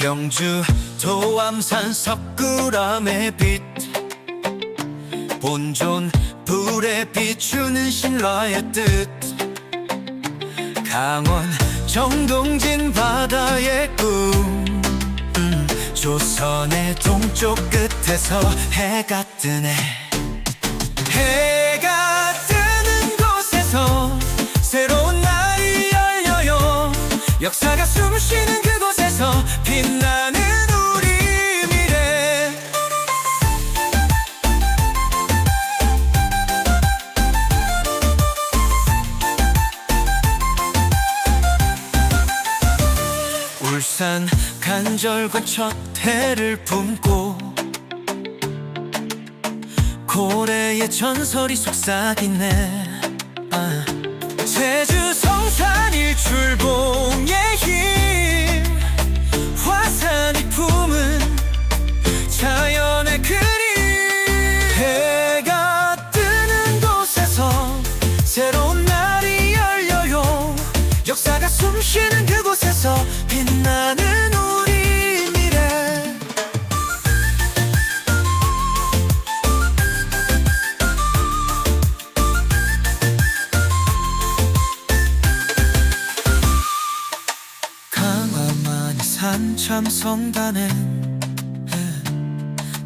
경주 도암산 석굴암의 빛. 본존 불에 비추는 신라의 뜻. 강원 정동진 바다의 꿈. 음, 조선의 동쪽 끝에서 해가 뜨네. 해가 뜨는 곳에서 새로운 날이 열려요. 역사가 숨쉬는 그곳에서 빛나는 우리 미래. 울산 간절과 첫 해를 품고 고래의 전설이 속삭이네 강화만이 산참성단에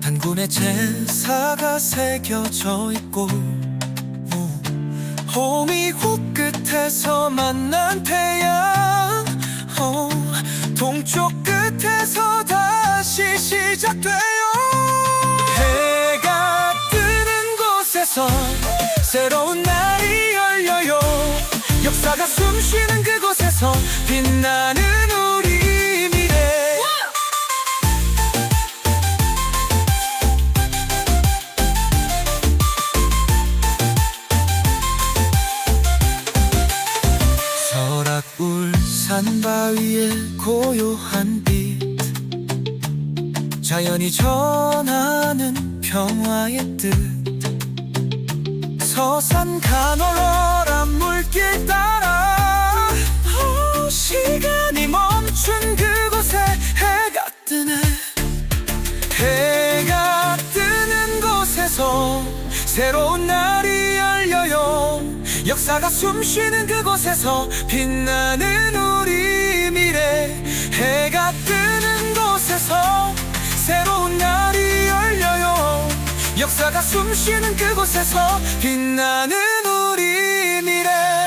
단군의 제사가 새겨져 있고 오, 호미호 끝에서 만난 태양 오, 동쪽 끝에서 다시 시작돼요. 해가 뜨는 곳에서 새로운 날이 열려요. 역사가 숨쉬는 그곳에서 빛나는 산 바위의 고요한 빛. 자연이 전하는 평화의 뜻. 서산 간헐러란 물길 따라 어, 시간이 멈춘 그곳에 해가 뜨네. 해가 뜨는 곳에서 새로운 날이 열려요. 역사가 숨쉬는 그곳에서 빛나는 역사가 숨쉬는 그곳에서 빛나는 우리 미래.